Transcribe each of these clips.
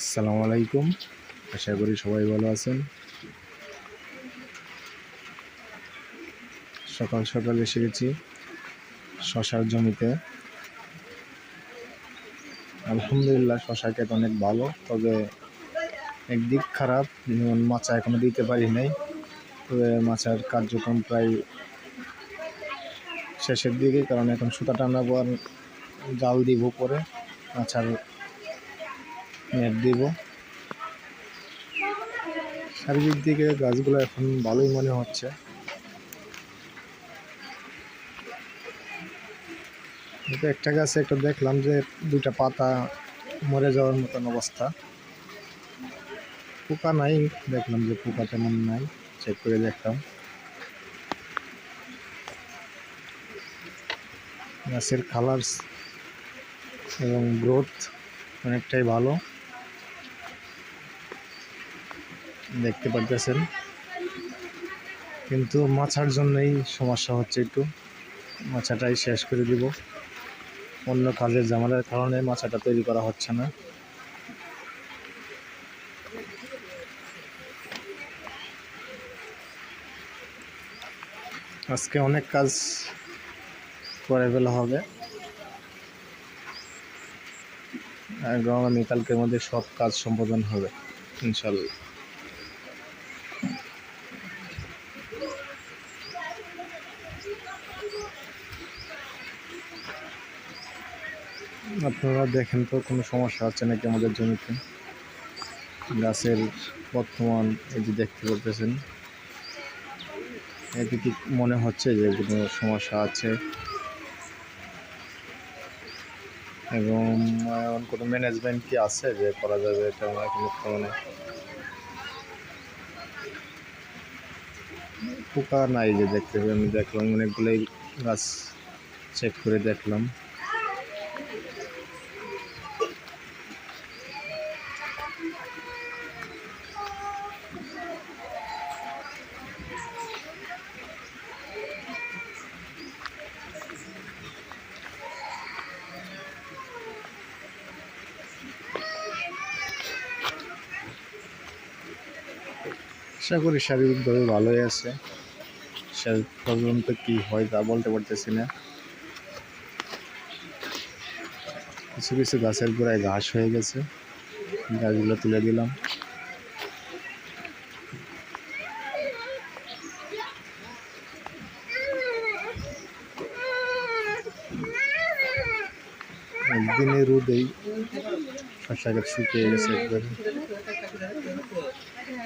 আসসালামু আলাইকুম। আশা করি সবাই ভালো আছেন। সকাল সকাল এসে গেছি শশার জমিতে। আলহামদুলিল্লাহ শশা খেতে অনেক ভালো, তবে একদিক খারাপ, যেমন মাচা এখনও দিতে পারি নাই। তবে মাচার কার্যক্রম প্রায় শেষের দিকে, কারণ এখন সুতা টানা পর জাল দিব পরে মাচার নেট দিব। চারিদিক দিকে গাছগুলো এখন ভালোই মনে হচ্ছে। একটা গাছে একটা দেখলাম যে দুইটা পাতা মরে যাওয়ার মতন অবস্থা। পোকা নাই, দেখলাম যে পোকা তেমন নাই চেক করে দেখলাম। গাছের কালার্স এবং গ্রোথ অনেকটাই ভালো। দেখতে পারতেছেন। কিন্তু মাছার জন্যই সমস্যা হচ্ছে একটু। মাছাটাই শেষ করে দিব। অন্য কাজের জামালার কারণে মাছাটা তৈরি করা হচ্ছে না। আজকে অনেক কাজ করে ফেলা হবে। আগামীকালকের মধ্যে সব কাজ সম্পাদন হবে ইনশাল্লাহ আপনারা দেখেন তো, কোনো সমস্যা আছে নাকি আমাদের জমিতে? গাছের বর্তমান এই যে দেখতে পারতেছেন, এতে কি মনে হচ্ছে যে কোনো সমস্যা আছে? এবং, এমন কোনো ম্যানেজমেন্ট কি আছে যে করা যাবে এটা আমার এখন বর্তমানে পোকা নাই যে দেখতে আমি দেখলাম অনেকগুলোই গাছ চেক করে দেখলাম। আশা করি শারীরিকভাবে ভালোই আছে। পর্যন্ত কি হয় তা বলতে পারতেছি না। কিছু কিছু গাছের গোড়ায় ঘাস হয়ে গেছে। গাছগুলো তুলে দিলাম। একদিনে রোদেই শশা গাছ শুকিয়ে গেছে একবারে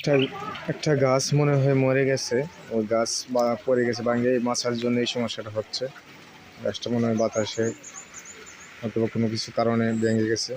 একটা একটা গাছ মনে হয় মরে গেছে। ওই গাছ পড়ে গেছে, ভাঙে মাছার জন্য এই সমস্যাটা হচ্ছে। গাছটা মনে হয় বাতাসে অথবা কোনো কিছু কারণে ভেঙে গেছে।